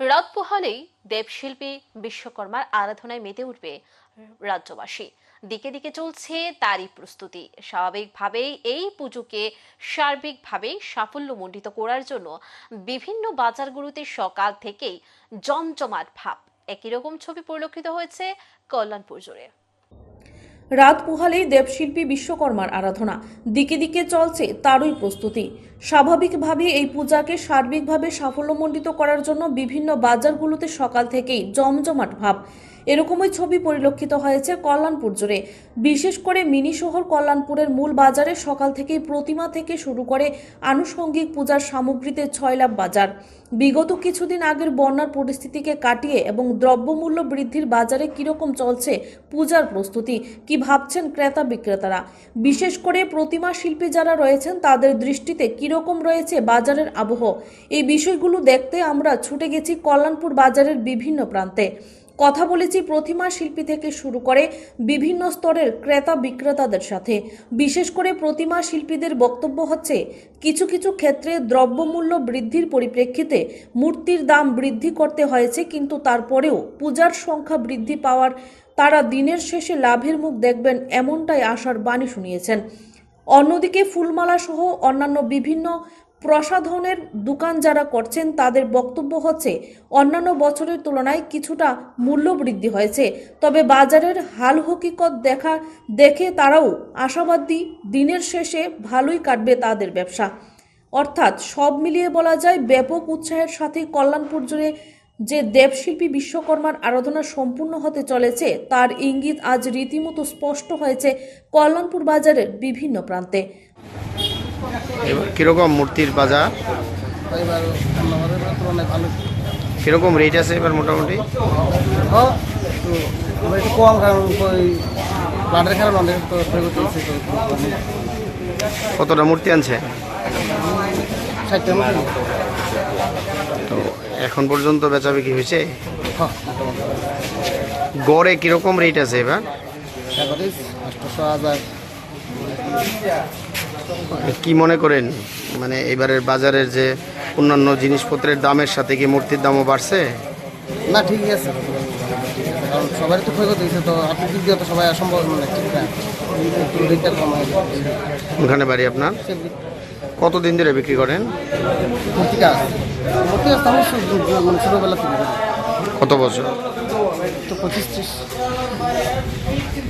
রাত পোহালেই দেবশিল্পী বিশ্বকর্মার আরাধনায় মেতে উঠবে রাজ্যবাসী। দিকে দিকে চলছে তারই প্রস্তুতি। স্বাভাবিকভাবেই এই পুজোকে সার্বিকভাবে সাফল্যমণ্ডিত করার জন্য বিভিন্ন বাজারগুলোতে সকাল থেকেই জমজমাট ভাব। একই রকম ছবি পরিলক্ষিত হয়েছে কল্যাণপুর জুড়ে। রাত পোহালেই দেবশিল্পী বিশ্বকর্মার আরাধনা। দিকে দিকে চলছে তারই প্রস্তুতি। স্বাভাবিকভাবে এই পূজাকে সার্বিকভাবে সাফল্যমণ্ডিত করার জন্য বিভিন্ন বাজারগুলোতে সকাল থেকেই জমজমাট ভাব। এরকমই ছবি পরিলক্ষিত হয়েছে কল্যাণপুর জুড়ে। বিশেষ করে মিনি শহর কল্যাণপুরের মূল বাজারে সকাল থেকেই প্রতিমা থেকে শুরু করে আনুষঙ্গিক পূজার সামগ্রীতে ছয়লাভ বাজার। বিগত কিছুদিন আগের বন্যার পরিস্থিতিকে কাটিয়ে এবং দ্রব্যমূল্য বৃদ্ধির বাজারে কীরকম চলছে পূজার প্রস্তুতি, কি ভাবছেন ক্রেতা বিক্রেতারা? বিশেষ করে প্রতিমা শিল্পী যারা রয়েছেন, তাদের দৃষ্টিতে কীরকম রয়েছে বাজারের আবহ? এই বিষয়গুলো দেখতে আমরা ছুটে গেছি কল্যাণপুর বাজারের বিভিন্ন প্রান্তে। কথা বলেছি প্রতিমা শিল্পী থেকে শুরু করে বিভিন্ন স্তরের ক্রেতা বিক্রেতাদের সাথে। বিশেষ করে প্রতিমা শিল্পীদের বক্তব্য হচ্ছে, কিছু কিছু ক্ষেত্রে দ্রব্যমূল্য বৃদ্ধির পরিপ্রেক্ষিতে মূর্তির দাম বৃদ্ধি করতে হয়েছে, কিন্তু তারপরেও পূজার সংখ্যা বৃদ্ধি পাওয়ার তারা দিনের শেষে লাভের মুখ দেখবেন এমনটাই আশার বাণী শুনিয়েছেন। অন্যদিকে ফুলমালা সহ অন্যান্য বিভিন্ন প্রসাধনের দোকান যারা করছেন, তাদের বক্তব্য হচ্ছে, অন্যান্য বছরের তুলনায় কিছুটা মূল্য বৃদ্ধি হয়েছে। তবে বাজারের হাল হকিকত দেখা, দেখে তারাও আশাবাদী দিনের শেষে ভালোই কাটবে তাদের ব্যবসা। অর্থাৎ সব মিলিয়ে বলা যায়, ব্যাপক উৎসাহের সাথে কল্যাণপুর জুড়ে যে দেবশিল্পী বিশ্বকর্মার আরাধনা সম্পূর্ণ হতে চলেছে তার ইঙ্গিত আজ রীতিমতো স্পষ্ট হয়েছে কল্যাণপুর বাজারের বিভিন্ন প্রান্তে। এবার কীরকম মূর্তির বাজার? কীরকম রেট আছে এবার মোটামুটি? কম কারণ ব্লাডের কতটা মূর্তি। আনছে এখন পর্যন্ত বেচা বিক্রি হয়েছে? হ্যাঁ গড়ে কীরকম রেট আছে এবার? কি মনে করেন? মানে এবারের বাজারের যে অন্যান্য জিনিসপত্রের দামের সাথে কি মূর্তির দামও বাড়ছে? না ঠিকই আছে ঠিক আছে। কারণ সবারই তো ক্ষয়ক্ষতি হয়েছে তো আপনি দিক দিয়ে তো সবাই অসম্ভব মানে ঠিক না ওখানে বাড়ি আপনার? কতদিন ধরে বিক্রি করেন? Εδώ και η αστυνομία θα αναψύχνω εγώ την ελληνική. Βάζω. Το πατήστε.